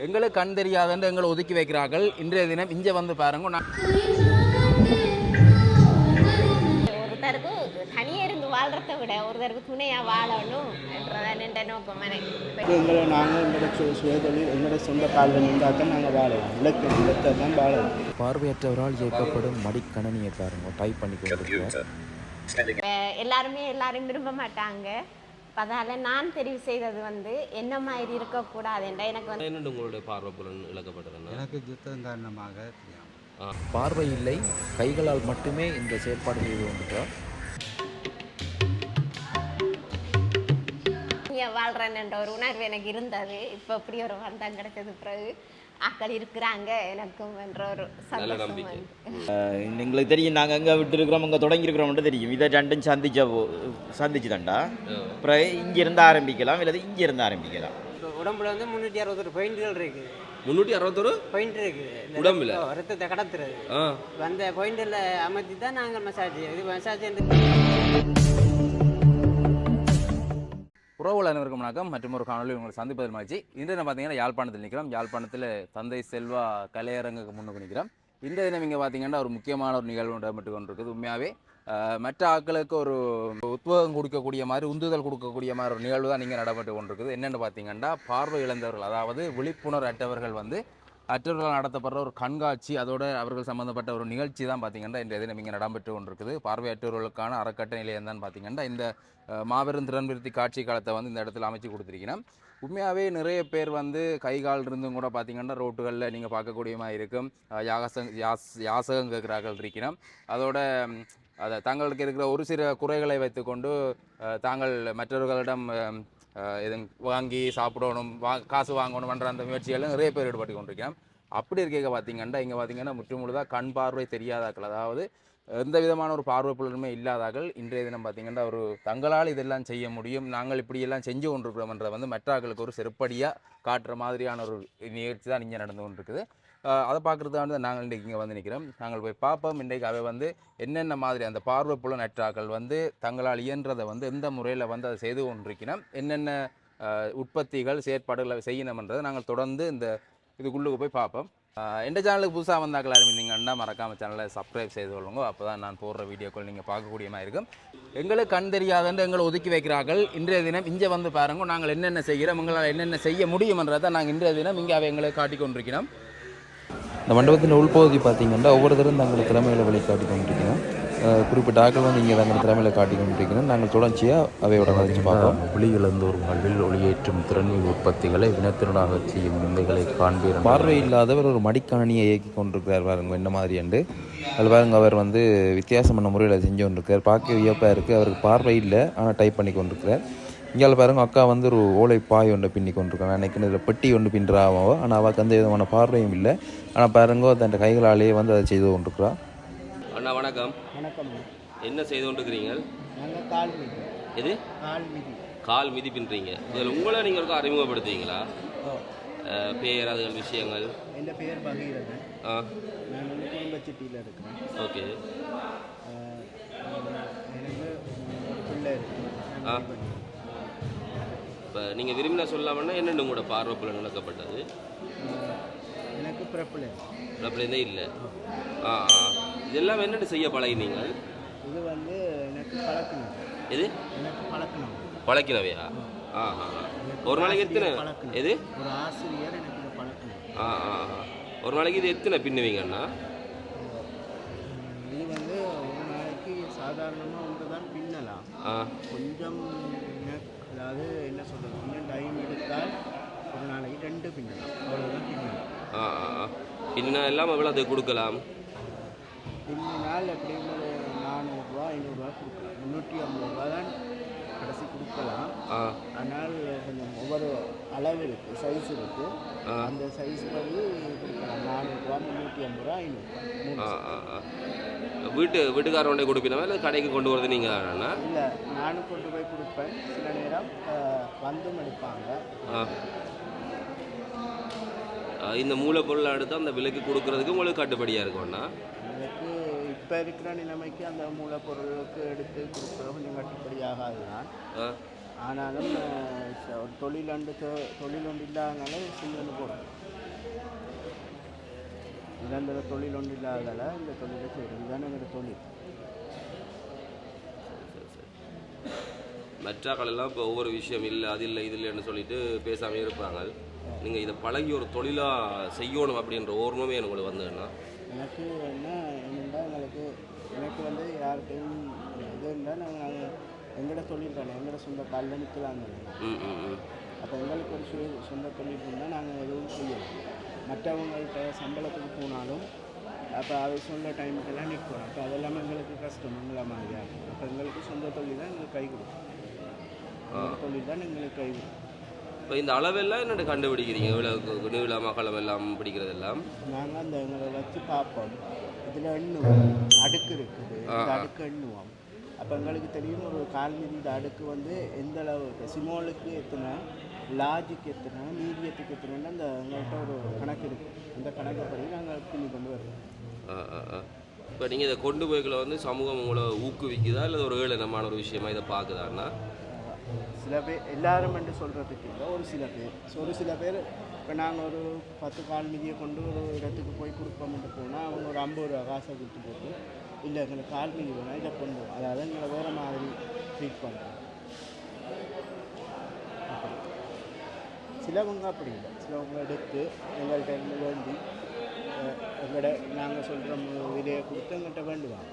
எங்களுக்கு கண் தெரியாதுன்னு எங்களை ஒதுக்கி வைக்கிறார்கள். இன்றைய தினம் இங்கே வந்து பாருங்க. நான் ஒருத்தருக்கு தனியாக இருந்து வாழ்றதை விட ஒருத்தருக்கு துணையாக வாழணும் என்றதான் என்ற நோக்கம். எங்களை நாங்கள் எங்களோட சு- சுயதொழில் எங்களோட சொந்த காலில் நின்றால் தான் நாங்கள் வாழலாம். இலக்கு இலக்கை தான் வாழலாம். பார்வையற்றவரால் இயக்கப்படும் மடிக்கணனியை பாருங்க. டைப் பண்ணி இப்ப எல்லாருமே எல்லாரும் விரும்ப மாட்டாங்க. அப்ப அதால நான் தெரிவு செய்தது வந்து என்ன மாதிரி இருக்கக்கூடாது என்ற எனக்கு வந்து என்னென்று உங்களுடைய பார்வை புலன் இழக்கப்பட்டதுன்னா எனக்கு யுத்தம் காரணமாக தெரியும். பார்வை இல்லை கைகளால் மட்டுமே இந்த செயற்பாடு செய்து கொண்டிருக்கிறார் இங்கே வாழ்கிறேன்ன்ற ஒரு உணர்வு எனக்கு இருந்தது. இப்போ இப்படி ஒரு வந்தம் கிடைச்சது பிறகு. ஆக்கள் இருக்கிறாங்க. எனக்கும் என்ற ஒரு. எங்களுக்கு தெரியும் நாங்கள் எங்கே விட்டுருக்கிறோம் இங்கே தொடங்கியிருக்கிறோம்னு தெரியும். இதை ரெண்டும் சந்திச்ச போ- சந்திச்சு தண்டா அப்புறம் இங்கிருந்து ஆரம்பிக்கலாம் இல்லை இங்கிருந்து ஆரம்பிக்கலாம். உடம்புல வந்து முந்நூற்றி அறுபத்தொரு பாயிண்ட்கள் இருக்கு. முந்நூற்றி அறுபத்தொரு? பாயிண்ட் இருக்கு. உடம்புல? ரத்த- ரத்தத்தை கடத்துறது. அந்த பாயிண்டில் அமர்த்தி தான் நாங்கள் மசாஜ் இது மசாஜ் உறவுகள் அனைவருக்கும் வணக்கம். மற்றும் ஒரு காணொலி உங்களை சந்திப்பதில் மகிழ்ச்சி. இன்று நம்ம பார்த்தீங்கன்னா யாழ்ப்பாணத்தில் நிற்கிறோம். யாழ்ப்பாணத்தில் தந்தை செல்வா கலையரங்குக்கு முன்னுக்கு நிற்கிறோம். இந்த தினம் இங்கே பார்த்தீங்கன்னா ஒரு முக்கியமான ஒரு நிகழ்வு நடைபெற்று கொண்டிருக்குது. உண்மையாகவே மற்ற ஆட்களுக்கு ஒரு உத்வேகம் கொடுக்கக்கூடிய மாதிரி உந்துதல் கொடுக்கக்கூடிய மாதிரி ஒரு நிகழ்வு தான் நீங்கள் நடைபெற்று கொண்டிருக்குது. என்னென்னு பார்த்தீங்கன்னா பார்வை இழந்தவர்கள் அதாவது விழிப்புணர்வு அற்றவர்கள் வந்து அற்றவர்களால் நடத்தப்படுற ஒரு கண்காட்சி அதோடு அவர்கள் சம்மந்தப்பட்ட ஒரு நிகழ்ச்சி தான் பார்த்தீங்கன்னா இன்றைய தினம் இங்கே நடைபெற்று கொண்டிருக்குது. பார்வையற்றவர்களுக்கான அறக்கட்டளை நிலையம் தான் பார்த்தீங்கன்னா இந்த மாபெரும் திறன்விருத்தி காட்சி காலத்தை வந்து இந்த இடத்துல அமைச்சு கொடுத்துருக்கணும் உண்மையாகவே நிறைய பேர் வந்து கை கால் இருந்தும் கூட பார்த்தீங்கன்னா ரோட்டுகளில் நீங்கள் பார்க்கக்கூடிய மாதிரி இருக்கும். யாகசங் யாஸ் யாசகம் கேட்குறார்கள் இருக்கணும் அதோட அதை தங்களுக்கு இருக்கிற ஒரு சில குறைகளை வைத்துக்கொண்டு தாங்கள் மற்றவர்களிடம் அஹ், இது வாங்கி சாப்பிடணும் வா காசு வாங்கணும்ன்ற அந்த முயற்சிகளும் நிறைய பேர் ஈடுபட்டு கொண்டிருக்கேன் அப்படி இருக்க பார்த்தீங்கன்னா இங்கே பார்த்தீங்கன்னா முற்றுமுழுதாக கண் பார்வை தெரியாதாக்கள் அதாவது எந்த விதமான ஒரு பார்வை பொருளுமே இல்லாதாக்கள் இன்றைய தினம் பார்த்தீங்கன்னா ஒரு தங்களால் இதெல்லாம் செய்ய முடியும் நாங்கள் இப்படியெல்லாம் செஞ்சு கொண்டிருக்கிறோம்ன்றதை வந்து மற்றாக்களுக்கு ஒரு செருப்படியாக காட்டுற மாதிரியான ஒரு நிகழ்ச்சி தான் இங்கே நடந்து கொண்டிருக்குது. அதை பார்க்குறதுக்காக வந்து நாங்கள் இன்றைக்கு இங்கே வந்து நிற்கிறோம் நாங்கள் போய் பார்ப்போம் இன்றைக்கு அவை வந்து என்னென்ன மாதிரி அந்த பார்வை புலன் வந்து தங்களால் இயன்றதை வந்து எந்த முறையில் வந்து அதை செய்து கொண்டிருக்கிறோம். என்னென்ன உற்பத்திகள் செயற்பாடுகளை செய்யணும்ன்றதை நாங்கள் தொடர்ந்து இந்த இதுக்குள்ளுக்கு போய் பார்ப்போம் எந்த சேனலுக்கு புதுசாக வந்தாக்கள் ஆரம்பிந்தீங்கன்னா மறக்காமல் சேனலை சப்ஸ்கிரைப் செய்து கொள்ளுங்க. அப்போ தான் நான் போடுற வீடியோக்கள் நீங்கள் பார்க்கக்கூடிய மாதிரி இருக்கும். எங்களுக்கு கண் தெரியாதுன்னு எங்களை ஒதுக்கி வைக்கிறார்கள். இன்றைய தினம் இங்கே வந்து பாருங்க நாங்கள் என்னென்ன செய்கிறோம் எங்களால் என்னென்ன செய்ய முடியுமன்றதை நாங்கள் இன்றைய தினம் இங்கே அவை எங்களை காட்டிக் கொண்டிருக்கிறோம். இந்த மண்டபத்தின் உள்பகுதி பார்த்தீங்கன்னா ஒவ்வொருத்தரும் தங்கள் திறமைகளை வெளிக்காட்டி கொண்டிருக்கணும் குறிப்பிட்ட ஆட்கள் வந்து இங்கே தங்கள் திறமைகளை காட்டி கொண்டிருக்கணும் நாங்கள் தொடர்ச்சியாக அவையோட மதிச்சு பார்ப்போம். ஒளியிழந்தோர் வாழ்வில் ஒளியேற்றும் திறன்மிகு உற்பத்திகளை வினத்தினராக செய்யும் நிலைகளை காண்பீர் பார்வை இல்லாதவர் ஒரு மடிக்கணினியை இயக்கி கொண்டிருக்கிறார் பாருங்க என்ன மாதிரி என்று. அதில் பாருங்க அவர் வந்து வித்தியாசமான முறையில் செஞ்சு கொண்டிருக்கார் பார்க்க வியப்பாக இருக்குது அவருக்கு பார்வை இல்லை ஆனால் டைப் பண்ணி கொண்டிருக்கிறார். இங்கே பாருங்க அக்கா வந்து ஒரு ஓலை பாய் ஒன்றை பின்னி கொண்டிருக்காங்க. அன்னைக்கு இதில் பெட்டி ஒன்று பின்னுறாவோ ஆனால் அவளுக்கு எந்த விதமான பார்வையும் இல்லை. ஆனால் பாருங்க தன் கைகளாலேயே வந்து அதை செய்து கொண்டிருக்கிறா. அண்ணா வணக்கம். வணக்கம். என்ன செய்து கொண்டிருக்கிறீங்க? நாங்கள் கால் மிதி. எது? கால் மிதி. கால் மிதி பின்றீங்க. இதில் உங்களை நீங்கள் ஒருக்கா அறிமுகப்படுத்துவீங்களா? பேர் அதுகள் விஷயங்கள். என் பேர் பகீரதன் ஆ. நான் வந்து குடும்பச்சிட்டியில் இருக்கிறேன். ஓகே. எனக்கு ஒரு பிள்ளை இருக்கு. ஆ. இப்போ நீங்கள் விரும்பின சொல்லாமன்னா என்னென்ன உங்களோட பார்வை புலன் இழக்கப்பட்டது ஆஹ், எனக்கு பிறப்பில் அப்படியே இல்லை. ஆ இதெல்லாம் என்னென்ன செய்ய பழகினீங்க? இது வந்து எனக்கு பழக்கணும். எது? எனக்கு பழக்கணும். பழக்கினவையா? ஆ. ஒரு நாளைக்கு எத்தனை. எது? ஒரு ஆசிரியர் எனக்கு பழக்கணும். ஆ ஆ. ஒரு நாளைக்கு இது எத்தனை பின்னுவீங்கண்ணா இது வந்து ஒரு நாளைக்கு சாதாரணமாக ஒன்று தான் பின்னலாம் கொஞ்சம் அதாவது என்ன சொல்கிறது கொஞ்சம் டைம் எடுத்தால் ஒரு நாளைக்கு ரெண்டு பின்னலாம் அவ்வளோதான் பின்னலாம் ஆ ஆ. பின்னா எல்லாம் எவ்வளோ அது கொடுக்கலாம்? பின்னினால் எப்படியும் ஒரு நானூறுரூவா ஐநூறுரூவா கொடுக்கலாம். முந்நூற்றி ஐம்பது ரூபா தான் கடைசி கொடுக்கலாம். ஆ. ஆனால் கொஞ்சம் ஒவ்வொரு அளவு இருக்குது சைஸ் இருக்குது. அந்த சைஸ் படி கொடுக்கலாம். நானூறுரூவா முந்நூற்றி ஐம்பது ரூபா ஐநூறுரூவா வீட்டு வீட்டுக்காரவண்டே கொடுப்பீங்களா? இல்லை கடைக்கு கொண்டு வரது நீங்கள் இல்லை நானும் கொண்டு போய் கொடுப்பேன். சில நேரம் வந்தும் எடுப்பாங்க. இந்த மூலப்பொருளை எடுத்து அந்த விலைக்கு கொடுக்கறதுக்கு உங்களுக்கு கட்டுப்படியாக இருக்கும்ண்ணா எனக்கு இப்போ இருக்கிற நிலைமைக்கு அந்த மூலப்பொருளுக்கு எடுத்து கொடுக்குறது கொஞ்சம் கட்டுப்படி ஆகாது தான். ஆனாலும் ஒரு தொழில் ஒன்று தொ- தொழில் ஒன்று இல்லாதனால சில்லு போடும் நிரந்தர தொழில் ஒன்றும் இல்லாதால இந்த தொழிலை செய்கிறது இதுதான் எங்களோட தொழில். மற்றாக்கள் எல்லாம் இப்போ ஒவ்வொரு விஷயம் இல்லை அது இல்லை இது இல்லைன்னு சொல்லிட்டு பேசாமல் இருப்பாங்க. நீங்கள் இதை பழகி ஒரு தொழிலாக செய்யணும் அப்படின்ற ஓர்வமே எனக்கு வந்ததுன்னா? எனக்கு என்ன என்னென்னா எங்களுக்கு எனக்கு வந்து யாருக்கும் இது இருந்தால் நாங்கள் எங்களோட தொழில் தானே எங்களோட சொந்த காலில் நிற்கலாங்க ம் அப்போ எங்களுக்கு ஒரு சுய சொந்த தொழில் இருந்தால் நாங்கள் எதுவும் செய்யலாம் மற்றவங்கள்ட்ட சம்பளத்துக்கு போனாலும் அப்போ அது சொல்ல டைமுக்கெல்லாம் நிற்கும். அப்போ அதெல்லாம் எங்களுக்கு கஷ்டம். எங்களை மாதிரியா அப்போ எங்களுக்கு சொந்த தொழில் தான் எங்களுக்கு கை கொடுக்கும். தொழில் தான் எங்களுக்கு கை கொடுக்கும். இப்போ இந்த அளவெல்லாம் என்னென்ன கண்டுபிடிக்கிறீங்க? இவ்வளோ நீள மகளம் எல்லாம் பிடிக்கிறதெல்லாம்? நாங்கள் அந்த எங்களை வச்சு பார்ப்போம். இதில் எண்ணுவோம். அடுக்கு இருக்குது. அடுக்கு எண்ணுவோம். அப்போ எங்களுக்கு தெரியும் ஒரு கால் மீதி இந்த அடுக்கு வந்து எந்த அளவு சிமோலுக்கு எத்தனை? லாஜிக்கு எத்தனை? மீடியத்துக்கு எத்தனைன்னு அந்த எங்கள்கிட்ட ஒரு கணக்கு இருக்குது அந்த கணக்கைப்படி நாங்கள் பின்னி கொண்டு வருவோம். இப்போ நீங்கள் இதை கொண்டு போய்க்குள்ள வந்து சமூகம் உங்களை ஊக்குவிக்குதா? இல்லை ஒரு ஏளனமான ஒரு விஷயமா இதை பார்க்குதான்னா? சில பேர் எல்லாரும் என்று சொல்கிறதுக்கு இல்லை ஒரு சில பேர். ஒரு சில பேர் இப்போ நாங்கள் ஒரு பத்து கால் நிதியை கொண்டு ஒரு இடத்துக்கு போய் கொடுப்போம்ட்டு போனால் அவங்க ஒரு ஐம்பது ரூபா காசை கொடுத்து போட்டு இல்லை எங்களுக்கு கால் நிதி வேணால் இதை கொண்டு போவோம் அதாவது எங்களை வேறு மாதிரி ட்ரீட் பண்ணுறோம் சிலவங்க அப்படி இல்லை. சிலவங்க எடுத்து எங்கள்கிட்ட இருந்து வேண்டி எங்களோட நாங்கள் சொல்கிற விலையை கொடுத்து எங்கள்கிட்ட வேண்டுவாங்க.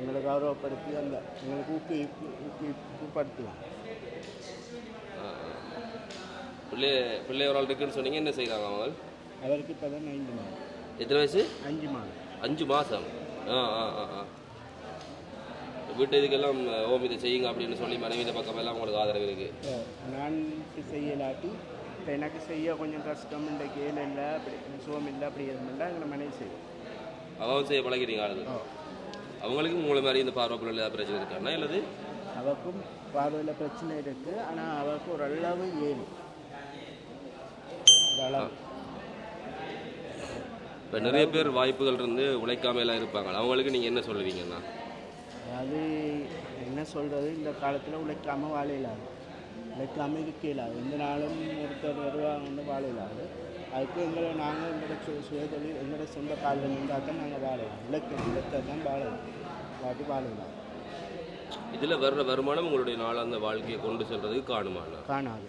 எங்களை கௌரவப்படுத்தி அந்த எங்களுக்கு ஊக்குவிப்பு ஊக்குவிப்புப்படுத்துவாங்க. பிள்ளை பிள்ளை ஒரு ஆள் இருக்குன்னு சொன்னீங்க என்ன செய்கிறாங்க அவங்க? அவருக்கு இப்போ தான் ஐந்து மாதம். எத்தனை வயசு? அஞ்சு மாதம். அஞ்சு மாதம். ஆ ஆ ஆ ஆ. வீட்டு இதுக்கெல்லாம் ஓம் இதை செய்யுங்க அப்படின்னு சொல்லி மனைவி பக்கம் எல்லாம் உங்களுக்கு ஆதரவு இருக்குது இப்போ நான் செய்யலாட்டி இப்போ எனக்கு செய்ய கொஞ்சம் கஷ்டம் இந்த கேள் இல்லை அப்படி சோம் இல்லை அப்படி இருந்தால் எங்களை மனைவி செய்யும். அவன் செய்ய பழகிறீங்க ஆளுது அவங்களுக்கும் உங்களை மாதிரி இந்த பார்வை ஏதாவது பிரச்சனை இருக்காண்ணா இல்லது? அவருக்கும் பார்வையில் பிரச்சனை இருக்குது ஆனால் அவருக்கு ஒரு அளவு ஏழு. இப்போ நிறைய பேர் வாய்ப்புகள் இருந்து உழைக்காம எல்லாம் இருப்பாங்க அவங்களுக்கு நீங்கள் என்ன சொல்லுவீங்கண்ணா அதாவது என்ன சொல்கிறது இந்த காலத்தில் உழைக்காமல் வாழ இயலாது உழைக்காமல் இருக்க இயலாது எந்த நாளும் ஒருத்தர் வருவாங்கன்னு வாழ இயலாது அதுக்கு எங்களை நாங்கள் எங்களோட சு சுயதொழில் எங்களோட சொந்த காலில் நின்றால் தான் நாங்கள் வாழலாம் உழைக்க உழைத்த தான் வாழலாம் இல்லாட்டி வாழலாம் இதில் வர்ற வருமானம் உங்களுடைய நாளாந்த வாழ்க்கையை கொண்டு செல்றதுக்கு காணுமாண்ணா காணாது.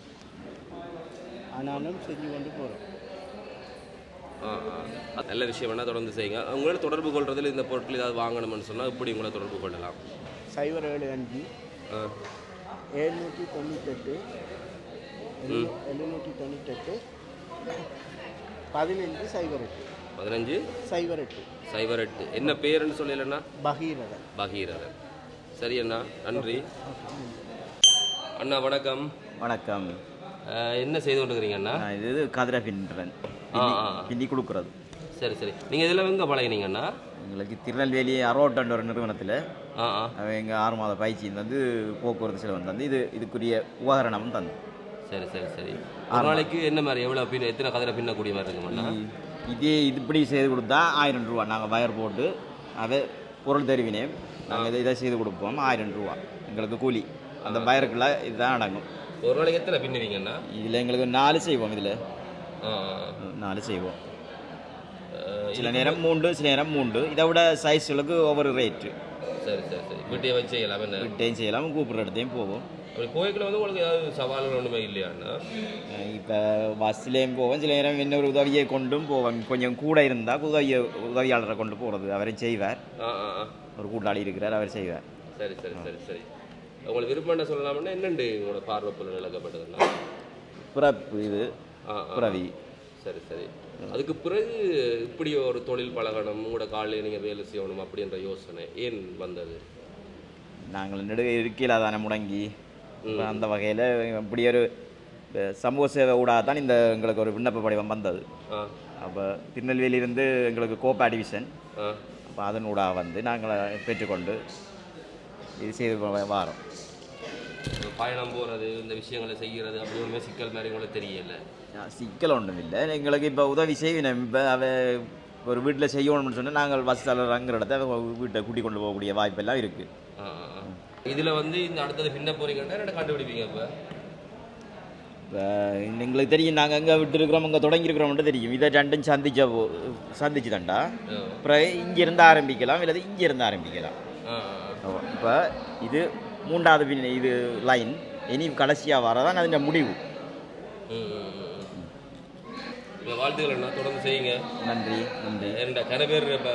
ஆனாலும் செஞ்சு கொண்டு போகிறோம் ஆ ஆ. நல்ல விஷயம் வேணால் தொடர்ந்து செய்யுங்க. உங்களோட தொடர்பு கொள்றதுல இந்த பொருட்கள் ஏதாவது வாங்கணும்னு சொன்னால் இப்படி உங்களை தொடர்பு கொள்ளலாம்? சைபர் ஏழு அஞ்சு எழுநூற்றி தொண்ணூத்தெட்டு எழு- எழுநூற்றி தொண்ணூத்தெட்டு பதினஞ்சு சைபர் எட்டு. பதினஞ்சு? சைபர் எட்டு. சைபர் எட்டு. என்ன பேருன்னு சொல்லலண்ணா? பகீரதன். பகீரதன். சரி அண்ணா நன்றி. அண்ணா வணக்கம். வணக்கம். என்ன செய்து நான் இது கதிரை பின்றன். பின்னி கொடுக்குறது. சரி சரி. நீங்கள் இதில் எங்கே பழகினீங்க அண்ணா? எங்களுக்கு திருநெல்வேலி அரோட்டன்ற ஒரு நிறுவனத்தில் எங்கள் ஆறு மாத பயிற்சி வந்து போக்குவரத்து செலவு தந்து இது இதுக்குரிய உபகரணமும் தந்து. சரி சரி சரி. ஒரு நாளைக்கு என்ன மாதிரி எவ்வளோ பின்ன எத்தனை கதிரை பின்னக்கூடிய மாதிரி இருக்குமாண்ணா இதே இது இப்படி செய்து கொடுத்தா ஆயிரம் ரூபா. நாங்கள் வயர் போட்டு அதை பொருள் தெரிவினேன். நாங்கள் இதை இதை செய்து கொடுப்போம். ஆயிரம் ரூபா. எங்களுக்கு கூலி. அந்த வயருக்குள்ள இதுதான் அடங்கும். ஒரு நாளைக்கு எத்தனை பின்னுவீங்கண்ணா இதில் எங்களுக்கு நாலு செய்வோம் இதில். நாலு செய்வோம். சில நேரம் மூண்டு சில நேரம் மூண்டு இதை விட சைஸ்களுக்கு ஒவ்வொரு ரேட்டு சரி சரி சரி. வீட்டையே வச்சு செய்யலாம் என்ன? விட்டையும் செய்யலாம் கூப்பிட்ற இடத்தையும் போவோம். அப்படி கோயிலுக்குள்ள வந்து உங்களுக்கு ஏதாவது சவால்கள் ஒன்றுமே இல்லையாண்ணா? இப்போ பஸ்லேயும் போவோம். சில நேரம் இன்னொரு உதவியை கொண்டும் போவோம். கொஞ்சம் கூட இருந்தால் உதவியை உதவியாளரை கொண்டு போகிறது அவரை செய்வார். ஒரு கூட்டாளி இருக்கிறார் அவர் செய்வார். சரி சரி சரி சரி. உங்களுக்கு விருப்பம் என்ன சொல்லலாம்னா என்னண்டு உங்களோட பார்வை பொருள் இழக்கப்பட்டதுன்னா பிறப்பு இது. பிறவி சரி சரி. அதுக்கு பிறகு இப்படி ஒரு தொழில் பழகணும் உங்களோட காலையில் நீங்கள் வேலை செய்யணும் அப்படின்ற யோசனை ஏன் வந்தது? நாங்கள் நெடுக இருக்கையில் தானே முடங்கி. அந்த வகையில் இப்படி ஒரு சமூக சேவை ஊடாக தான் இந்த எங்களுக்கு ஒரு விண்ணப்ப படிவம் வந்தது. அப்போ திருநெல்வேலியிலிருந்து எங்களுக்கு கோப்பா டிவிஷன். அப்போ அதன் ஊடாக வந்து நாங்கள் பெற்றுக்கொண்டு இது செய்து வாரோம். பயணம் போகிறது இந்த விஷயங்களை செய்கிறது அப்படி ஒன்றுமே சிக்கல் மாதிரி உங்களுக்கு தெரியல. சிக்கல் ஒன்றும் இல்லை எங்களுக்கு இப்போ உதவி செய்வினோம் இப்போ அவ ஒரு வீட்டில் செய்யணும்னு சொன்னால் நாங்கள் வசதியாளர் இடத்த அவ வீட்டை கூட்டிக் கொண்டு போகக்கூடிய வாய்ப்பெல்லாம் இருக்குது இதில் வந்து இந்த அடுத்தது பின்ன போறீங்கன்னா என்ன கண்டுபிடிப்பீங்க இப்போ? எங்களுக்கு தெரியும் நாங்கள் எங்கே விட்டுருக்குறோம் இங்கே தொடங்கியிருக்கிறோம்ட்டு தெரியும். இதை ரெண்டும் சந்திச்ச போ சந்திச்சு தண்டா அப்புறம் இங்கேருந்து ஆரம்பிக்கலாம் இல்லாது இங்கேருந்து ஆரம்பிக்கலாம். இப்போ இது மூன்றாவது பின் இது லைன் இனி கடைசியாக வரதான் அதன் முடிவு. வாழ்த்துக்கள் என்ன தொடர்ந்து செய்யுங்க. நன்றி நன்றி. ரெண்ட கன பேர் இப்போ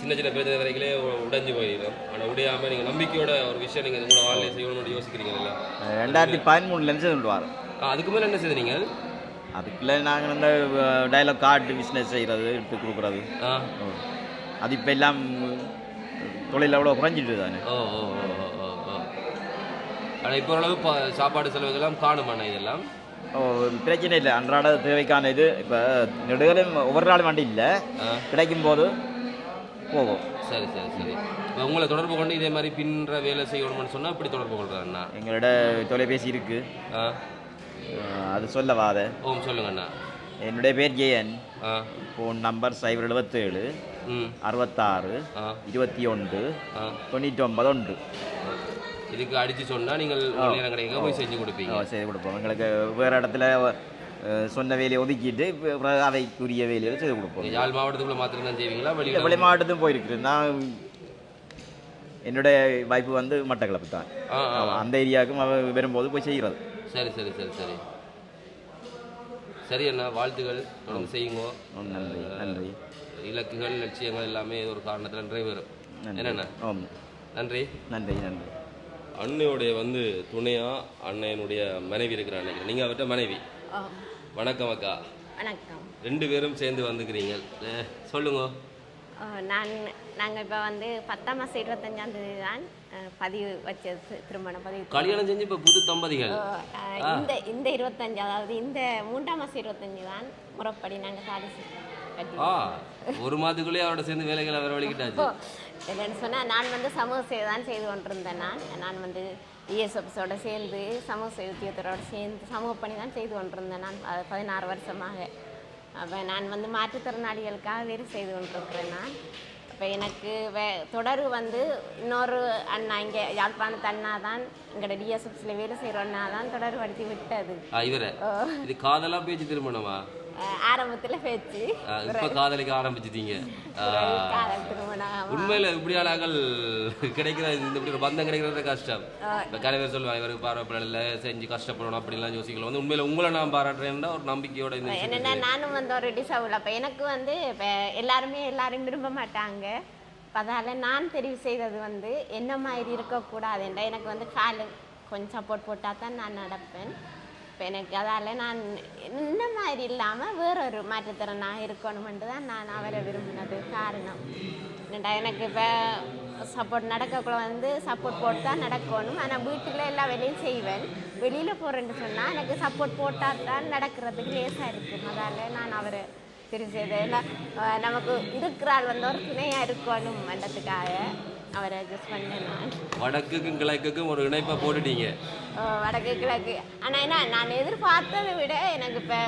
சின்ன சின்ன பிரச்சனை வரைகளே உடைஞ்சு போயிடும் ஆனால் உடையாமல் நீங்கள் நம்பிக்கையோட ஒரு விஷயம் நீங்கள் உங்களோட வாழ்க்கையை செய்யணும்னு யோசிக்கிறீங்கல்ல ரெண்டாயிரத்தி பதிமூணுலேருந்து ஆ அதுக்கு மேலே என்ன செய்த நீங்கள் அதுக்குள்ளே நாங்கள் இந்த டைலாக் கார்டு பிஸ்னஸ் செய்கிறது எடுத்து கொடுக்குறது. அது இப்போ எல்லாம் தொழில் எவ்வளோ குறைஞ்சிட்டு தானே? ஓ ஓ ஓ ஓ ஓ ஓ. ஆனால் இப்போ ஓரளவு சாப்பாடு செலவுகள்லாம் காணுமாண்ணா இதெல்லாம்? ஓ பிரச்சனை இல்லை. அன்றாட தேவைக்கான இது இப்போ நெடுகளும் ஒவ்வொரு நாளும் வண்டி இல்லை. ஆ. கிடைக்கும் போது போவோம். சரி சரி சரி. இப்போ உங்களை தொடர்பு கொண்டு இதே மாதிரி பின்னுற வேலை செய்யணும்னு சொன்னால் இப்படி தொடர்பு கொள்கிறாண்ணா எங்களோட தொலைபேசி இருக்குது ஆ. அது சொல்லவா அதை? ஓம் சொல்லுங்கண்ணா என்னுடைய பேர் ஜெயன். ஆ. ஃபோன் நம்பர் சைபர் எழுபத்தேழு அறுபத்தாறு இருபத்தி ஒன்று தொண்ணூற்றி ஒன்பது ஒன்று இதுக்கு அடித்து சொன்னால் நீங்கள் கிடைக்க போய் செஞ்சு கொடுப்பீங்க. செய்து கொடுப்போம். எங்களுக்கு வேறு இடத்துல சொன்ன வேலையை ஒதுக்கிட்டு பிறகு அவைக்குரிய வேலையை செய்து கொடுப்போம். யாழ் மாவட்டத்துக்குள்ள மாத்திரம் தான் செய்வீங்களா? வெளியில் வெளி மாவட்டத்தும் போயிருக்கு நான் என்னுடைய வாய்ப்பு வந்து மட்டக்களப்பு தான். அந்த ஏரியாவுக்கும் அவ வரும்போது போய் செய்கிறது. சரி சரி சரி சரி. சரி அண்ணா. வாழ்த்துகள் தொடர்ந்து செய்யுங்க. நன்றி நன்றி. இலக்குகள் லட்சியங்கள் எல்லாமே ஒரு காரணத்தில் நிறைவேறும் ஆம். நன்றி. நன்றி நன்றி. அண்ணையுடைய வந்து துணையா அண்ணனுடைய மனைவி இருக்கிற நினைக்கிறேன். நீங்கள் அவர்கிட்ட மனைவி? வணக்கம் அக்கா. வணக்கம். ரெண்டு பேரும் சேர்ந்து வந்துக்கிறீங்க. சொல்லுங்க. நான் நாங்கள் இப்போ வந்து பத்தாம் மாதம் இருபத்தஞ்சாம் தேதி தான் பதிவு வச்சது தி- திருமண பதிவு. கல்யாணம் செஞ்சு இப்போ புது தம்பதிகள். இந்த இந்த இருபத்தஞ்சு அதாவது இந்த மூன்றாம் மாதம் இருபத்தஞ்சு தான் முறைப்படி நாங்கள் கட்டி ஆ ஒரு மாதத்துக்குள்ளேயே அவரோட சேர்ந்து வேலைகளை வர வழிக்கிட்டாச்சு என்னன்னு சொன்னால் நான் வந்து சமூக சேவை தான் செய்து கொண்டிருந்தேன் நான். நான் வந்து இஎஸ்எஃப்ஸோட சேர்ந்து சமூக சேவை உத்தியோகத்தரோட சேர்ந்து சமூக பணி தான் செய்து கொண்டிருந்தேன் நான். பதினாறு வருஷமாக. அப்போ நான் வந்து மாற்றுத்திறனாளிகளுக்காக வேறு செய்து கொண்டிருக்கிறேன் நான். அப்போ எனக்கு வே தொடர் வந்து இன்னொரு அண்ணா இங்கே யாழ்ப்பாணத்து அண்ணா தான் எங்களோட டிஎஸ்எஃப்ஸில் வேலை செய்கிற அண்ணா தான் தொடர் படுத்தி விட்டது. இவரை. இது காதலா பேச்சு திருமணமா? ஆரம்பத்தில் பேச்சு. இப்ப காதலிக்க ஆரம்பிச்சிட்டீங்க. உண்மையில ஆட்கள் கிடைக்கிறது இந்த இப்படி ஒரு பந்தம் கிடைக்கிறது கஷ்டம். இப்ப கலை பேர் சொல்லுவாங்க இவருக்கு பார்வைப்படல செஞ்சு கஷ்டப்படணும் அப்படிலாம் யோசிக்கலாம் வந்து உண்மையில உங்களை நான் பாராட்டுறேன்னா ஒரு நம்பிக்கையோட என்னென்னா நானும் வந்து ஒரு டிசபிள் அப்போ எனக்கு வந்து இப்போ எல்லாருமே எல்லாரும் விரும்ப மாட்டாங்க. அதால நான் தெரிவு செய்தது வந்து என்ன மாதிரி இருக்கக்கூடாதுன்ற எனக்கு வந்து காலு கொஞ்சம் சப்போர்ட் போட்டால் தான் நான் நடப்பேன். இப்போ எனக்கு அதால் நான் இந்த மாதிரி இல்லாமல் வேறொரு மாற்றுத்திறனாக இருக்கணுமென்று தான் நான் அவரை விரும்பினது. காரணம் என்னடா எனக்கு இப்போ சப்போர்ட் நடக்கக்குள்ள வந்து சப்போர்ட் போட்டு தான் நடக்கணும். ஆனால் வீட்டுக்குள்ளே எல்லா வேலையும் செய்வேன். வெளியில் போகிறேன்னு சொன்னால் எனக்கு சப்போர்ட் போட்டால் தான் நடக்கிறதுக்கு லேசாக இருக்கும். அதால் நான் அவரை தெரிஞ்சது. ஏன்னா நமக்கு இருக்கிறாள் வந்து ஒரு துணையாக இருக்கணும் மண்டத்துக்காக அவரை அட்ஜஸ்ட் பண்ணேன் நான் வடக்குக்கும் கிழக்குக்கும் ஒரு இணைப்பை போட்டுட்டீங்க. வடக்கு கிழக்கு. ஆனால் என்ன நான் எதிர்பார்த்ததை விட எனக்கு இப்போ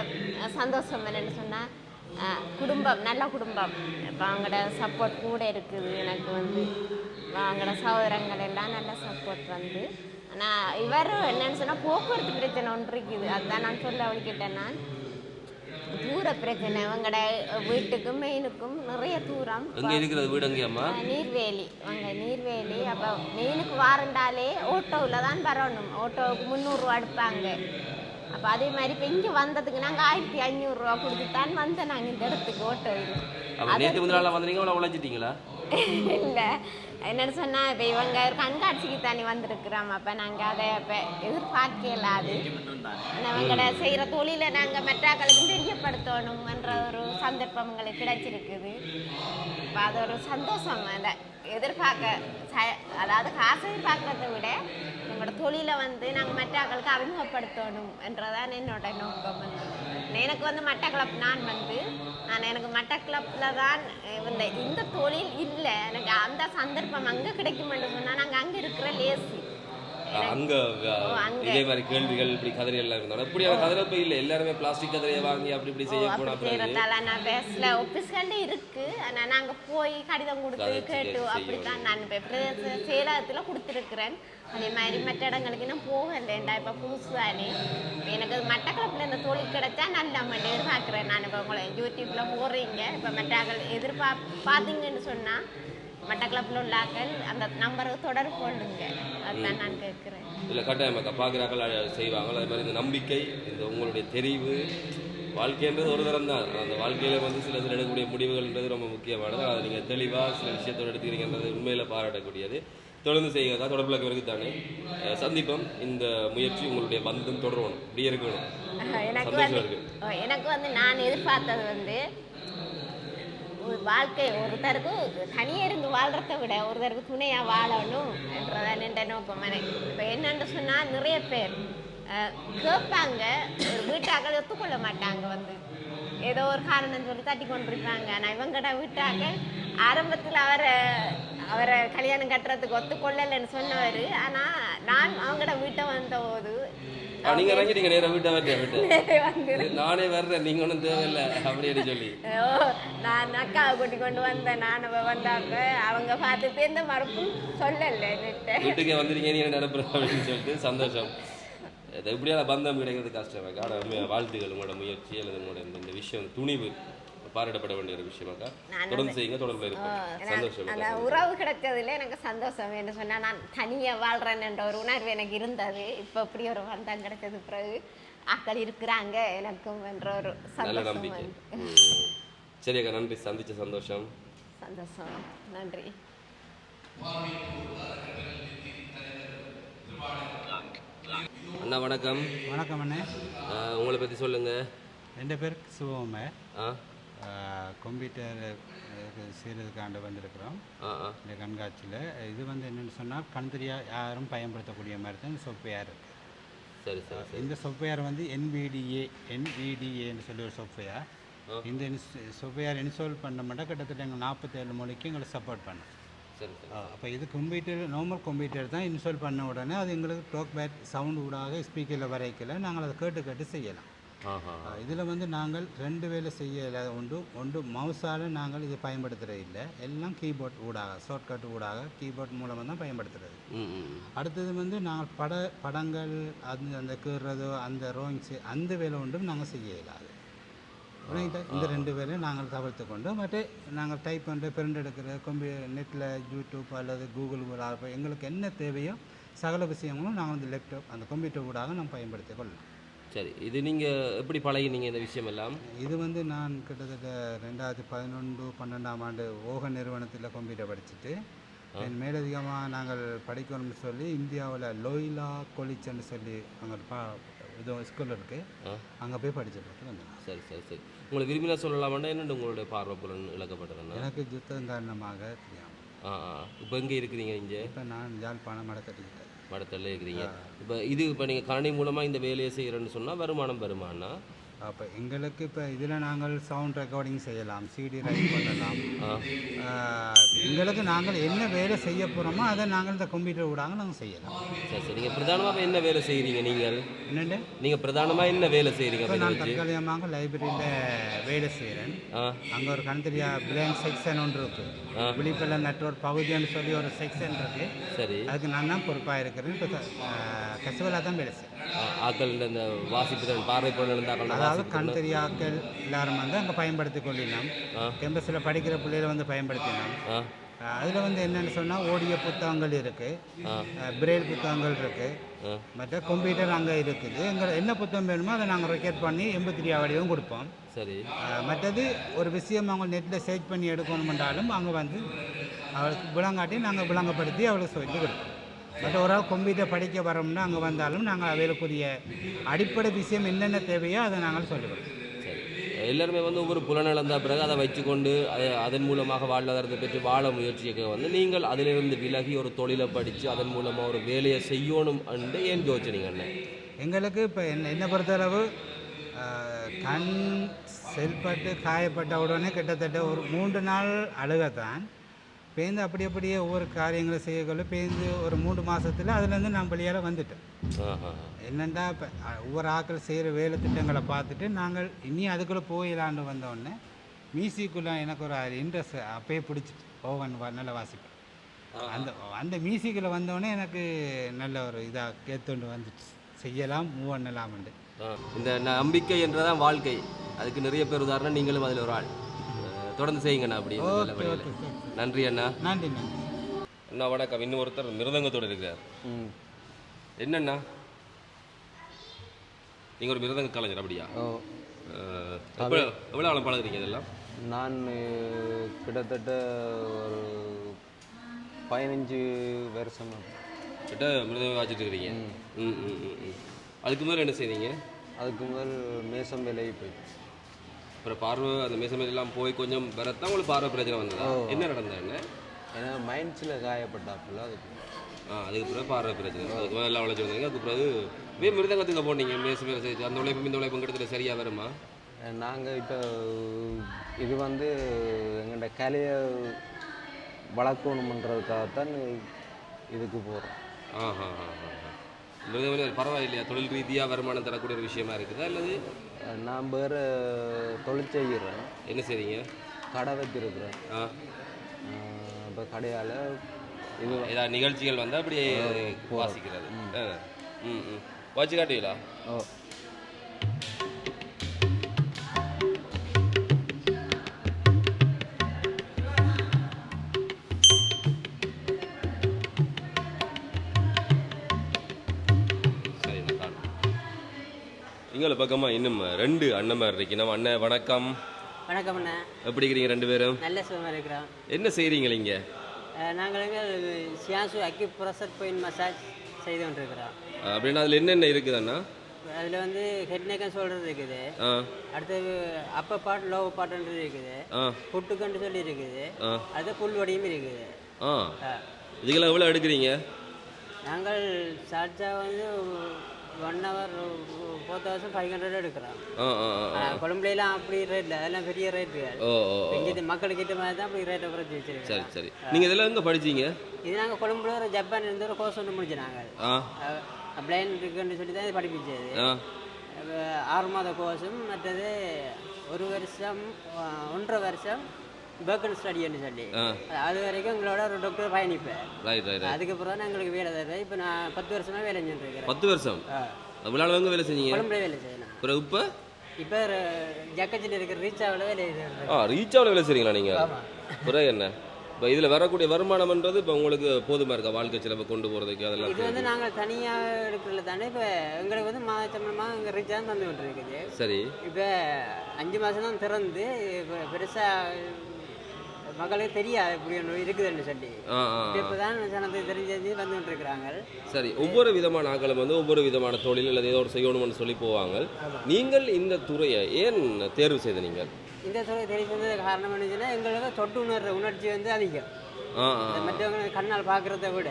சந்தோஷம் என்னன்னு சொன்னால் குடும்பம் நல்ல குடும்பம். இப்போ அவங்களோட சப்போர்ட் கூட இருக்குது. எனக்கு வந்து அவங்களோட சகோதரங்கள் எல்லாம் நல்ல சப்போர்ட் வந்து. ஆனால் இவர் என்னன்னு சொன்னால் போக்குவரத்து பிரச்சனை ஒன்று இருக்குது. அதுதான் நான் சொல்ல அவள்கிட்டேன் நான். தூர பிரச்சனை அவங்களோட வீட்டுக்கும் மெயினுக்கும் நிறைய தூரம். எங்க இருக்கிறது வீடு எங்கேயாம்மா? நீர்வேலி. அங்கே நீர்வேலி. அப்போ மெயினுக்கு வாரண்டாலே ஓட்டோவில் தான் வரணும். ஓட்டோவுக்கு முந்நூறுரூவா எடுப்பாங்க. அப்போ அதே மாதிரி இப்போ இங்கே வந்ததுக்கு நாங்கள் ஆயிரத்தி ஐநூறுரூவா கொடுத்து தான் வந்தோம் நாங்கள் இந்த இடத்துக்கு ஓட்டோவில் அப்ப நேற்று முதல் நாள் வந்தீங்க உழைச்சிட்டீங்களா இல்லை. என்னன்னு சொன்னால் இப்போ இவங்க ஒரு கண்காட்சிக்கு தானே வந்திருக்கிறோம். அப்போ நாங்கள் அதை இப்போ எதிர்பார்க்கல அது. அவங்களோட செய்கிற தொழிலை நாங்கள் மெட்ராக்களுக்கு தெரியப்படுத்தணும்ன்ற ஒரு சந்தர்ப்பம் எங்களுக்கு கிடைச்சிருக்குது. இப்போ அது ஒரு சந்தோஷம். அந்த எதிர்பார்க்க ச- அதாவது காசு எதிர்பார்க்கறத விட எங்களோட தொழிலை வந்து நாங்கள் மற்றாக்களுக்கு அறிமுகப்படுத்தணும் என்றதான் என்னோட நோக்கம். வந்து எனக்கு வந்து மட்டக்களப்பு நான் வந்து நான் எனக்கு மட்டக்களப்பில் தான் இந்த இந்த தொழில் இல்லை. எனக்கு அந்த சந்தர்ப்பம் அங்கே கிடைக்குமென்று சொன்னால் நாங்கள் அங்கே இருக்கிற லேசி. அங்க. இதே மாதிரி கேள்விகள் இப்படி கதிரை எல்லாம் இருந்தாலும் இப்படியான கதிரை இப்ப இல்ல எல்லாருமே பிளாஸ்டிக் கதிரையை வாங்கி அப்படி இப்படி செய்ய போனா நான் பேசல. ஆஃபீஸ்கண்டு இருக்கு. ஆனா நாங்க போய் கடிதம் கொடுத்து கேட்டு. அப்படித்தான் நான் சேலகத்தில் கொடுத்துருக்குறேன். அதே மாதிரி மற்ற இடங்களுக்கு இன்னும் போகலேண்டா இப்போ புதுசு தானே எனக்கு மட்டக்களப்பில் இந்த தொழில் கிடைச்சா நல்ல மட்டும் எதிர்பார்க்குறேன். நான் இப்போ உங்களை யூடியூப்பில் போடுறீங்க. இப்போ மற்றாக்கள் எதிர்பா பார்த்தீங்கன்னு சொன்னால் மட்டக்களப்பில் உள்ள ஆக்கள் அந்த நம்பருக்கு தொடர்பு கொள்ளுங்க. அதுதான் நான் கேட்குறேன். இல்ல கட்டாயமாக்கா பார்க்குறாக்கள் செய்வாங்க. அதே மாதிரி இந்த நம்பிக்கை இந்த உங்களுடைய தெரிவு வாழ்க்கைன்றது ஒரு தரம் தான் அந்த வாழ்க்கையில வந்து சில சில எடுக்கக்கூடிய முடிவுகள்ன்றது ரொம்ப முக்கியமானது. அதை நீங்க தெளிவா சில விஷயத்தோட எடுத்துக்கிறீங்கன்றது உண்மையில பாராட்டக்கூடியது. தொடர்ந்து செய்யுங்க தொடர்புல இருக்கு தானே சந்திப்போம். இந்த முயற்சி உங்களுடைய பந்தம் தொடரணும். இப்படியே இருக்கணும். எனக்கு வந்து நான் எதிர்பார்த்தது வந்து ஒரு வாழ்க்கை ஒருத்தருக்கு தனியே இருந்து வாழ்றதை விட ஒருத்தருக்கு துணையாக வாழணும் என்றதான் என்ற நோக்கம். எனக்கு இப்போ என்னன்னு சொன்னால் நிறைய பேர். கேட்பாங்க ஒரு வீட்டாக்கள் ஒத்துக்கொள்ள மாட்டாங்க வந்து. ஏதோ ஒரு காரணம் சொல்லி தட்டி கொண்டிருப்பாங்க ஆனால் இவங்கட வீட்டாக்கள் ஆரம்பத்தில் அவரை அவரை கல்யாணம் கட்டுறதுக்கு ஒத்துக்கொள்ளலைன்னு சொன்னவர். ஆனால் நான் அவங்களோட வீட்டை வந்தபோது நீங்க இறங்கிட்டீங்க நேரம் வீட்டை வரட்டே விட்டு. வந்து நானே வர்றேன் நீங்க ஒன்றும் தேவையில்லை அப்படின்னு சொல்லி. ஓ நான் அக்காவை கூட்டி கொண்டு வந்தேன். நான் வந்தாப்ப அவங்க பார்த்துட்டு எந்த மறுப்பும் சொல்லல வீட்டுக்கே வந்துருக்கீங்க நீங்க நடப்புறேன் அப்படின்னு சொல்லிட்டு சந்தோஷம். இது இப்படியான பந்தம் கிடைக்கிறது கஷ்டம் ஆனால் வாழ்த்துக்கள் உங்களோட முயற்சி அல்லது உங்களோட இந்த- விஷயம் துணிவு பாராட்டப்பட வேண்டிய ஒரு விஷயமாக்கா நான் தொடர்ந்து செய்யுங்க தொடர்பில் சந்தோஷம் அந்த உறவு கிடைச்சதுல எனக்கு சந்தோஷம் என்ன சொன்னா நான் தனியா வாழ்றேன் என்ற ஒரு உணர்வு எனக்கு இருந்தது. இப்போ இப்படி ஒரு பந்தம் கிடைச்சது பிறகு ஆக்கள் இருக்கிறாங்க எனக்கும் என்ற ஒரு நல்ல நம்பிக்கை. சரி அக்கா நன்றி. சந்திச்ச சந்தோஷம். சந்தோஷம். நன்றி. அண்ணா வணக்கம். வணக்கம் அண்ணே. உங்களை பற்றி சொல்லுங்க. என் பேர் சிவமே ஆ. கம்ப்யூட்டர் செய்கிறதுக்காண்டு வந்திருக்கிறோம். இந்த கண்காட்சியில். இது வந்து என்னென்னு சொன்னால் கண்தறியாக யாரும் பயன்படுத்தக்கூடிய மாதிரி தான் சாஃப்ட்வேர் இருக்குது சரி சரி இந்த சாஃப்ட்வேர் வந்து NVDA NVDAன்னு சொல்லி ஒரு சாஃப்ட்வேர் இந்த சாஃப்ட்வேர் இன்ஸ்டால் பண்ண மட்டும் கிட்டத்தட்ட எங்கள் நாற்பத்தேழு மொழிக்கு எங்களை சப்போர்ட் பண்ணும் சரி அப்போ இது கம்ப்யூட்டர் நார்மல் கம்ப்யூட்டர் தான் இன்ஸ்டால் பண்ண உடனே அது எங்களுக்கு டாக் பேக் சவுண்ட் ஊடாக ஸ்பீக்கரில் வரைக்கல. நாங்கள் அதை கேட்டு கேட்டு செய்யலாம். இதில் வந்து நாங்கள் ரெண்டு வேலை செய்ய உண்டு. ஒன்று மவுஸால் நாங்கள் இதை பயன்படுத்துறது இல்லை. எல்லாம் கீபோர்ட் ஊடாக ஷார்ட்கட் ஊடாக கீபோர்ட் மூலமாக தான் ம். அடுத்தது வந்து நாங்கள் பட படங்கள் அது அந்த கீறதோ அந்த ரோயிங்ஸு அந்த வேலை ஒன்றும் நாங்கள் செய்ய இயலாது இந்த ரெண்டு வேலையும் நாங்கள் தவிர்த்து கொண்டு மற்ற நாங்கள் டைப் பண்ணுற பிரிண்ட் எடுக்கிற கம்ப்யூ நெட்டில் யூடியூப் அல்லது கூகுள் ஊடாக எங்களுக்கு என்ன தேவையோ சகல விஷயங்களும் நாங்கள் அந்த லேப்டாப் அந்த கம்ப்யூட்டர் ஊடாக நாம் பயன்படுத்தி கொள்ளலாம். சரி இது நீங்கள் எப்படி பழகினீங்க இந்த விஷயம் எல்லாம் இது வந்து நான் கிட்டத்தட்ட ரெண்டாயிரத்தி பதினொன்று பன்னெண்டாம் ஆண்டு ஓக நிறுவனத்தில் கம்ப்யூட்டர் படிச்சுட்டு என் மேலதிகமாக நாங்கள் படிக்கணும்னு சொல்லி இந்தியாவில் லோயிலா கொலிச்சன்னு சொல்லி அங்கே பா இது ஸ்கூல் இருக்குது அங்கே போய் படிச்சுட்டு வந்தேன் சரி சரி சரி. உங்களை விரும்பினா சொல்லலாமாண்டா? என்னென்னு உங்களுடைய பார்வை புலன் இழக்கப்பட்டதுன்னா எனக்கு யுத்தம் காரணமாக தெரியாமல் ஆ ஆ. இப்போ எங்கே இருக்கிறீங்க இங்கே? இப்போ நான் யாழ்ப்பாணம் மடக்கட்டிக்கிட்டேன் மடத்தில் இருக்கிறீங்க. இப்போ இது இப்போ நீங்கள் கணினி மூலமாக இந்த வேலையை செய்கிறேன்னு சொன்னால் வருமானம் வருமானா? அப்போ எங்களுக்கு இப்போ இதில் நாங்கள் சவுண்ட் ரெக்கார்டிங் செய்யலாம் சிடி ரைட் பண்ணலாம். எங்களுக்கு நாங்கள் என்ன வேலை செய்ய போகிறோமோ அதை நாங்கள் இந்த கம்ப்யூட்டர் ஊடாக நாங்கள் செய்யலாம். சரி சரி. நீங்கள் பிரதானமாக என்ன வேலை செய்கிறீங்க நீங்கள்? என்னென்ன நீங்கள் பிரதானமாக என்ன வேலை செய்கிறீங்க நான் தற்காலிகமாக லைப்ரரியில் வேலை செய்கிறேன் அங்கே ஒரு கணத்தரியா பிளாங்க் செக்ஷன் ஒன்று இருக்குது விழிப்பள்ள நெட்வொர்க் பகுதின்னு சொல்லி ஒரு செக்ஷன் இருக்குது சரி. அதுக்கு நான் தான் பொறுப்பாக இருக்கிறேன். இப்போ கசுவலாக தான் வேலை செய்கிறேன் ஆக்கள் இந்த- இந்த வாசிப்பு திறன் பார்வை பொருள் இருந்தாக்கள் அதாவது கண் தெரியாக்கள் எல்லாரும் வந்து அங்கே பயன்படுத்தி கொள்ளினோம். கேம்பஸில் படிக்கிற பிள்ளைகளை வந்து பயன்படுத்தினோம். அதில் வந்து என்னென்னு சொன்னால் ஓடிய புத்தகங்கள் இருக்குது பிரெயில் புத்தகங்கள் இருக்குது மற்ற கம்ப்யூட்டர் அங்கே இருக்குது. எங்கள் என்ன புத்தகம் வேணுமோ அதை நாங்கள் ரெக்கார்ட் பண்ணி எண்பத்தி த்ரீ வடிவம் கொடுப்போம். சரி. மற்றது ஒரு விஷயம் அவங்க நெட்டில் சர்ச் பண்ணி எடுக்கணுமென்றாலும் அங்கே வந்து அவளுக்கு விளங்காட்டி நாங்கள் விளங்கப்படுத்தி அவளுக்கு சொல்லி கொடுப்போம். ஒரு ஆள் கம்ப்யூட்டர் படிக்க வரோம்னா அங்கே வந்தாலும் நாங்கள் அவளுக்குரிய அடிப்படை விஷயம் என்னென்ன தேவையோ அதை நாங்கள் சரி. எல்லாருமே வந்து ஒவ்வொரு புலனிழந்த பிறகு அதை வச்சுக்கொண்டு அதை அதன் மூலமாக வாழ்வாதாரத்தை பெற்று வாழ முயற்சிக்க வந்து நீங்கள் அதிலிருந்து விலகி ஒரு தொழிலை படித்து அதன் மூலமாக ஒரு வேலையை செய்யணும் என்று ஏன் யோசிச்சீங்க அண்ணன் எங்களுக்கு இப்போ என்ன என்னை பொறுத்தளவு கண் செல்பட்டு காயப்பட்ட உடனே கிட்டத்தட்ட ஒரு மூன்று நாள் அழுகத்தான். பேருந்து அப்படி அப்படியே ஒவ்வொரு காரியங்களை செய்யக்குள்ள பேருந்து ஒரு மூணு மாசத்துல அதுலேருந்து நான் வெளியால் வந்துட்டேன். என்னென்னா இப்போ ஒவ்வொரு ஆட்கள் செய்கிற வேலை திட்டங்களை பார்த்துட்டு நாங்கள் இனி அதுக்குள்ளே போயிடலான்னு வந்தோடனே மியூசிக்குள்ளே எனக்கு ஒரு இன்ட்ரெஸ்ட் அப்பயே பிடிச்சிட்டு ஓவன் நல்லா வாசிப்பேன். அந்த அந்த மியூசிக்கில் வந்தோடனே எனக்கு நல்ல ஒரு இதாக கேத்துண்டு வந்துச்சு. செய்யலாம் மூவ் பண்ணலாம்ண்டு இந்த நம்பிக்கை என்றதான் வாழ்க்கை. அதுக்கு நிறைய பேர் உதாரணம் நீங்களும் அதில் ஒரு ஆள். தொடர்ந்து செய்யுங்கண்ணா அப்படி நன்றி அண்ணா. நன்றி நன்றி. அண்ணா வணக்கம். இன்னும் ஒருத்தர் மிருதங்கத்தோடு இருக்கிறார் என்னண்ணா? நீங்கள் ஒரு மிருதங்க கலைஞர் அப்படியா? எப்ப- எவ்வளோ ஆழம் பழகுறீங்க இதெல்லாம்? நான் கிட்டத்தட்ட ஒரு பதினஞ்சு வருஷம். கிட்ட மிருதங்க வாசிட்டு இருக்கிறீங்க. ம். ம் ம். அதுக்கு முதல்ல என்ன செய்றீங்க அதுக்கு முதல் மேசம் வேலைக்கு போயிட்டு. அப்புறம் பார்வை அந்த மேசமேல எல்லாம் போய் கொஞ்சம் வரத்தான் உங்களுக்கு பார்வை பிரச்சனை வந்ததா? என்ன நடந்தது என்ன ஏன்னா மைண்ட்ஸில் காயப்பட்டாப்புல அதுக்கு. ஆ அதுக்கு பிறகு பார்வை பிரச்சனை. அதுக்கு மேலே எல்லாம் உழைச்சி வந்தீங்க அதுக்கு பிறகு வே மிருதங்கத்துக்கு போனீங்க மேச மேலே செய்து அந்த உழைப்பும் இந்த உழைப்பும் கிட்டத்தட்ட சரியாக வருமா? நாங்கள் இப்போ இது வந்து எங்கள்ட கலையை வளர்க்கணுமன்றதுக்காகத்தான் இதுக்கு போகிறோம் ஆஹா மிருதம் பரவாயில்லையா? தொழில் ரீதியாக வருமானம் தரக்கூடிய ஒரு விஷயமா இருக்குதா? அல்லது நான் வேறு தொழில் செய்கிறேன். என்ன செய்றீங்க? கடை வச்சிருக்கிறேன் ஆ. இப்போ கடையால் இது ஏதாவது நிகழ்ச்சிகள் வந்தால் அப்படியே வாசிக்கிறது. ம். ம் வாட்சி காட்டுவீங்களா? ஓ. பக்கமாக இன்னும் ரெண்டு அண்ணன் இருக்கு நம்ம அண்ணன் வணக்கம். வணக்கம் அண்ணா. எப்படி இருக்கிறீங்க ரெண்டு பேரும்? நல்ல சுகமாக இருக்கிறோம். என்ன செய்கிறீங்க இங்கே? நாங்கள் இங்கே சியாசு அக்கி ப்ரெஷர் பெயின் மசாஜ் செய்து கொண்டிருக்கிறோம். அப்படின்னா அதில் என்னென்ன இருக்குதுண்ணா? அதில் வந்து ஹெட் நெக்கன் சொல்கிறது இருக்குது. ஆ. அடுத்தது அப்பர் பார்ட் லோவர் பார்ட்ன்றது இருக்குது. புட்டுக்கன்று சொல்லி இருக்குது. ஆ. அது புல்வடியும் இருக்குது. இதுக்கெல்லாம் எவ்வளோ எடுக்கிறீங்க? நாங்கள் சார்ஜாக வந்து one hour four thousand five hundred எடுக்கிறோம் கொழும்புலாம் அப்படி ரேட் அதெல்லாம் பெரிய ஓ ஓ. இங்கே மக்களுக்கிட்ட மாதிரி தான் அப்படி ரேட்டை குறைச்சி வச்சிருக்கோம் சரி சரி. நீங்கள் இதெல்லாம் எங்கே படிச்சீங்க? இது நாங்கள் கொழும்புல ஒரு ஜப்பான் இருந்து ஒரு கோர்ஸ் ஒன்று முடிச்சு நாங்கள் பிளைன் இருக்குன்னு சொல்லி தான் இது படிப்பிச்சது. ஆறு மாத கோர்ஸும் மற்றது ஒரு வருஷம் ஒன்றரை வருஷம் பேக்கன் ஸ்டடின்னு சொல்லி. அது வரைக்கும் எங்களோட ஒரு டாக்டர் பயணிப்பேன் ரைட் ரைட் அதுக்கப்புறம் தான் எங்களுக்கு வேலை தருவேன் இப்போ நான் பத்து வருஷமா வேலை செஞ்சுட்டு இருக்கிறேன். பத்து வருஷம்? நாள் எங்கே வேலை செஞ்சீங்க? கொழும்புல வேலை செய்யணும். அப்புறம் இப்போ? இப்போ ஜக்கச்சில் இருக்கிற ரீச்சாவில் வேலை செய்யறேன் ஆ ரீச்சாவில் வேலை செய்றீங்களா நீங்கள் பிறகு என்ன? இப்போ இதில் வரக்கூடிய வருமானம்ன்றது இப்போ உங்களுக்கு போதுமா இருக்கா? வாழ்க்கை செலவை கொண்டு போகிறதுக்கு அதெல்லாம் இது வந்து நாங்கள் தனியாக எடுக்கிறதுல தானே இப்போ எங்களுக்கு வந்து மாத சம்பளமாக எங்கள் ரீச் தான் தந்து கொண்டு இருக்குது. சரி. இப்போ அஞ்சு மாதம் தான் திறந்து இப்போ பெருசாக மக்களுக்கு தெரியாது இப்படி ஒன்று இருக்குதுன்னு சொல்லி. இப்போ தான் ஜனத்துக்கு தெரிஞ்சு வந்துட்டு இருக்கிறாங்க. சரி ஒவ்வொரு விதமான ஆக்களும் வந்து ஒவ்வொரு விதமான தொழில் அல்லது ஏதோ ஒரு செய்யணும்னு சொல்லி போவாங்க. நீங்கள் இந்த துறையை ஏன் தேர்வு செய்த நீங்கள்? இந்த துறை தெரிஞ்சு வந்தது காரணம் என்னச்சுன்னா எங்களுக்கு தொட்டு உணர்ற உணர்ச்சி வந்து அதிகம். மற்றவங்க கண்ணால் பார்க்கறத விட.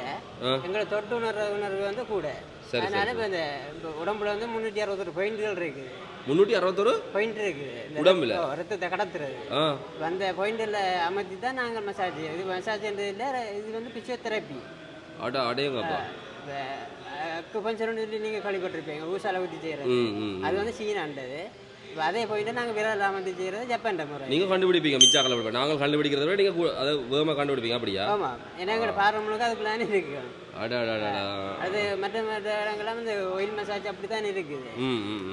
எங்களை தொட்டு உணர்ற உணர்வு வந்து கூட. சரி, அதனால இப்போ இந்த உடம்புல வந்து முந்நூற்றி அறுபத்தொரு பாயிண்ட்கள் இருக்குது முந்நூற்றி அறுபத்தொரு பாயிண்ட் இருக்குது இந்த உடம்புல? ரத்த- ரத்தத்தை கடத்துறது. அந்த பாயிண்டில் அமர்த்தி தான் நாங்கள் மசாஜ் இது மசாஜ்ன்றது இல்லை இது வந்து பிசியோதெரப்பி அட அடையங்கப்பா கொஞ்சம் சொல்லி நீங்கள் கழிப்பட்டிருப்பீங்க ஊசால ஊற்றி செய்கிறது அது வந்து சீனாண்டது அதே போயிட்டு நாங்கள் விரல் அமர்த்தி செய்கிறது ஜப்பான் முறை. நீங்கள் கண்டுபிடிப்பீங்க மிச்சா கண்டுபிடிப்பீங்க நாங்கள் கண்டுபிடிக்கிறத விட நீங்கள் அதை வேகமாக கண்டுபிடிப்பீங்க அப்படியா? ஆமாம் ஏன்னா எங்களோட பார்வை முழுக்க அதுக்குள்ளானே இருக்கு. அது மற்ற மற்ற இடங்கள்லாம் இந்த ஒயில் மசாஜ் அப்படி தான் இருக்குது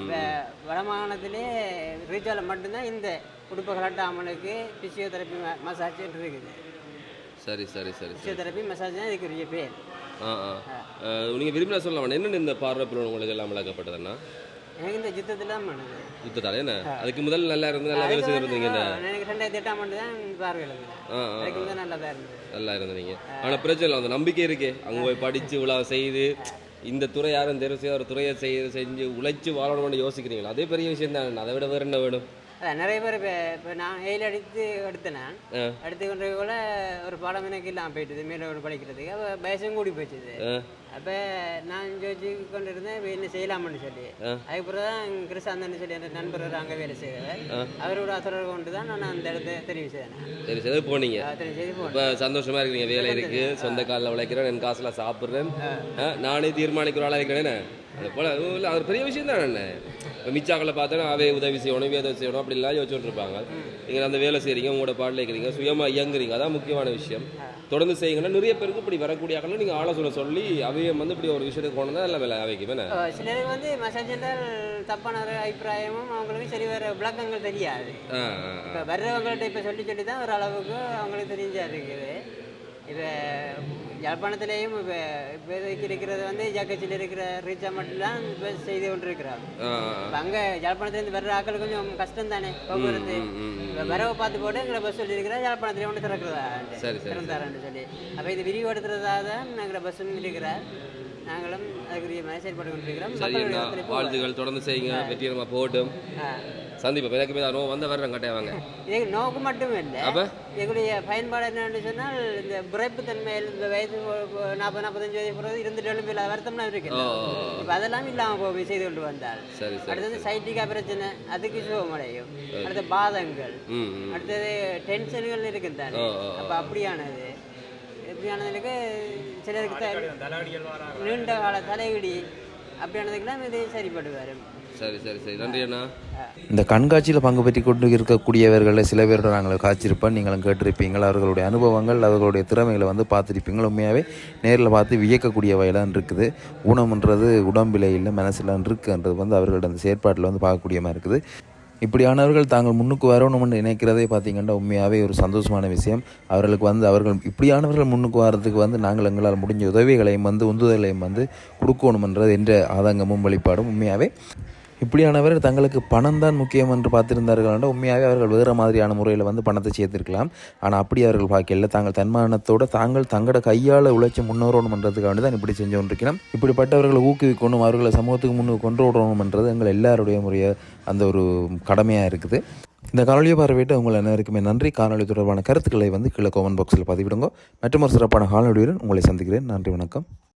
இப்போ வடமாகாணத்திலே ரீச்சாவில் மட்டும்தான் இந்த உடுப்பு கலட்டாமலுக்கு பிசியோதெரப்பி மசாஜ் இருக்குது. சரி சரி சரி பிசியோதெரப்பி மசாஜ் தான் இதுக்குரிய பேர். ஆ ஆ. நீங்கள் விரும்பினா சொல்லலாம்? என்னென்ன இந்த பார்வை உங்களுக்கு எல்லாம் விளக்கப்பட்டதுன்னா எனக்கு இந்த யுத்தத்தில் தான் யுத்தத்தாலே என்ன? அதுக்கு முதல் நல்லா இருந்து நல்லா வேலை செய்திருந்தீங்க என்ன எனக்கு ரெண்டாயிரத்தி எட்டாம் ஆண்டு தான் ஆ அதுக்கு முதல் நல்லா தான் இருந்தது. நல்லா இருந்தீங்க. ஆனால் பிரச்சனை இல்லை அந்த நம்பிக்கை இருக்கே. அங்கே போய் படித்து இவ்வளோ செய்து இந்த துறை யாரும் தெரிவு செய்ய ஒரு துறையை செய்து செஞ்சு உழைச்சி வாழணும்னு யோசிக்கிறீங்களா? அதே பெரிய விஷயம் தான் அதை விட வேறு என்ன வேணும்? அதான் நிறைய பேர் இப்போ இப்போ நான் எயில் அடித்து எடுத்தேன் நான். எடுத்து கொண்டு கூட ஒரு பாடம் எனக்கு இல்லாமல் போயிட்டுது மேலே ஒரு படிக்கிறதுக்கு. அப்போ வயசும் கூடி போச்சுது. அப்போ நான் யோசிச்சு கொண்டு இருந்தேன் இப்போ என்ன செய்யலாம்னு சொல்லி. அதுக்கப்புறம் தான் கிருஷாந்தன் சொல்லி அந்த நண்பர் ஒரு அங்கே வேலை செய்வார். அவரோட தொடர்பு கொண்டு தான் நான் அந்த இடத்த தெரிவு செய்தேன் சரி சரி போனீங்க. இப்போ சந்தோஷமா இருக்கீங்க வேலை இருக்கு சொந்த காலில் உழைக்கிறேன் என் காசுல சாப்பிட்றேன். நானே தீர்மானிக்கிற ஆளாக இருக்கிறேனே. அது போல இல்ல, அது பெரிய விஷயம் தானே இப்போ மிச்சாக்களை பார்த்தோன்னா அவே உதவி செய்யணும் உதவி செய்யணும் அப்படிலாம் யோசிச்சுட்டு இருப்பாங்க. நீங்கள் அந்த வேலை செய்கிறீங்க உங்களோட பாடல இருக்கிறீங்க சுயமாக இயங்குறீங்க அதான் முக்கியமான விஷயம். தொடர்ந்து செய்யுங்கன்னா நிறைய பேருக்கு இப்படி வரக்கூடிய ஆக்களும் நீங்கள் ஆலோசனை சொல்லி அவைய வந்து இப்படி ஒரு விஷயத்துக்கு கொண்டு தான் வேலை அவைக்கு என்ன? சிலருக்கு வந்து என்றால் தப்பான ஒரு அபிப்பிராயமும் அவங்களுக்கு சரி வேறு விளக்கங்கள் தெரியாது. இப்போ வர்றவங்கள்ட்ட இப்போ சொல்லி சொல்லி தான் ஒரு அளவுக்கு அவங்களுக்கு தெரிஞ்சா இருக்குது. இப்போ யாழ்ப்பாணத்துலேயும் இப்போ இப்போதைக்கு இருக்கிறது வந்து ஜாக்கச்சியில் இருக்கிற ரீச்சா மட்டும்தான் இப்போ செய்து கொண்டு இப்போ அங்கே யாழ்ப்பாணத்துலேருந்து வர்ற ஆட்கள் கொஞ்சம் கஷ்டம் தானே போக்குவரத்து. இப்போ வரவை பார்த்து போட்டு எங்களை பஸ் சொல்லியிருக்கிறா யாழ்ப்பாணத்துலேயே ஒன்று திறக்கிறதா. திறந்தாரன்னு சொல்லி. அப்போ இது விரிவுபடுத்துறதாக தான் நாங்கள் பஸ்ஸும் இருக்கிறார். நாங்களும் அதுக்குரிய செயல்பட்டு கொண்டிருக்கிறோம் வாழ்த்துக்கள். தொடர்ந்து செய்யுங்க. வெற்றிகரமாக போகட்டும். சந்திப்போம் எனக்கு போய் நோ வந்த வர்றேன் கட்டாய வாங்க. இது நோக்கு மட்டும் இல்லை. அப்ப? எங்களுடைய பயன்பாடு என்னன்னு சொன்னால் இந்த பிறப்பு தன்மையில் இந்த வயது நாற்பது நாற்பத்தஞ்சு வயது பிறகு இருந்துட்டு எழும்பி வருத்தம்லாம் இருக்கு இப்போ அதெல்லாம் இல்லாமல் போய் செய்து கொண்டு வந்தால். சரி சரி அடுத்தது சைட்டிக்கா பிரச்சனை அதுக்கு சுகமடையும் அடுத்து பாதங்கள். அடுத்தது டென்ஷன்கள் இருக்குது தானே ஓ, ஓ, ஓ. அப்போ அப்படியானது? இப்படியானதுக்கு சிலருக்கு நீண்ட கால தலைவிடி அப்படியானதுக்கெல்லாம் இது சரிப்பட்டு வரும். சரி சரி சரி. நன்றி அண்ணா. இந்த கண்காட்சியில் பங்கு பெற்றி கொண்டு இருக்கக்கூடியவர்களில் சில பேரோட நாங்கள் காய்ச்சிருப்போம் நீங்களும் கேட்டிருப்பீங்கள். அவர்களுடைய அனுபவங்கள் அவர்களுடைய திறமைகளை வந்து பார்த்துருப்பீங்கள். உண்மையாகவே நேரில் பார்த்து வியக்கக்கூடிய வகையிலாம் இருக்குது. ஊனம்ன்றது உடம்பில் இல்லை மனசில் இருக்குன்றது வந்து அவர்களோட அந்த செயற்பாட்டில் வந்து பார்க்கக்கூடிய மாதிரி இருக்குது. இப்படியானவர்கள் தாங்கள் முன்னுக்கு வரணும்னு நினைக்கிறதே பார்த்தீங்கன்னா உண்மையாகவே ஒரு சந்தோஷமான விஷயம். அவர்களுக்கு வந்து அவர்கள் இப்படியானவர்கள் முன்னுக்கு வர்றதுக்கு வந்து நாங்கள் எங்களால் முடிஞ்ச உதவிகளையும் வந்து உந்துதலையும் வந்து கொடுக்கணுமன்றது என்ற ஆதங்கமும் வழிபாடும் உண்மையாகவே இப்படியானவர் தங்களுக்கு பணம் தான் முக்கியம் என்று பார்த்திருந்தார்கள் என்றால் உண்மையாகவே அவர்கள் வேறு மாதிரியான முறையில் வந்து பணத்தை சேர்த்திருக்கலாம். ஆனால் அப்படி அவர்கள் பார்க்கல தாங்கள் தன்மானத்தோடு தாங்கள் தங்களோட கையால் உழைச்சி முன்னேறணுமன்றதுக்காண்டி தான் இப்படி செஞ்சு கொண்டிருக்கிறோம். இப்படிப்பட்டவர்களை ஊக்குவிக்கணும் அவர்களை சமூகத்துக்கு முன்னுக்கு கொண்டு விடணுமன்றது எங்கள் எல்லாருடைய முறைய அந்த ஒரு கடமையாக இருக்குது. இந்த காணொலியை பார்வையிட்டு உங்கள் அனைவருக்குமே நன்றி. காணொலி தொடர்பான கருத்துக்களை வந்து கீழே கமெண்ட் பாக்ஸில் பதிவிடுங்க. மற்றும் ஒரு சிறப்பான காணொலியுடன் உங்களை சந்திக்கிறேன். நன்றி வணக்கம்.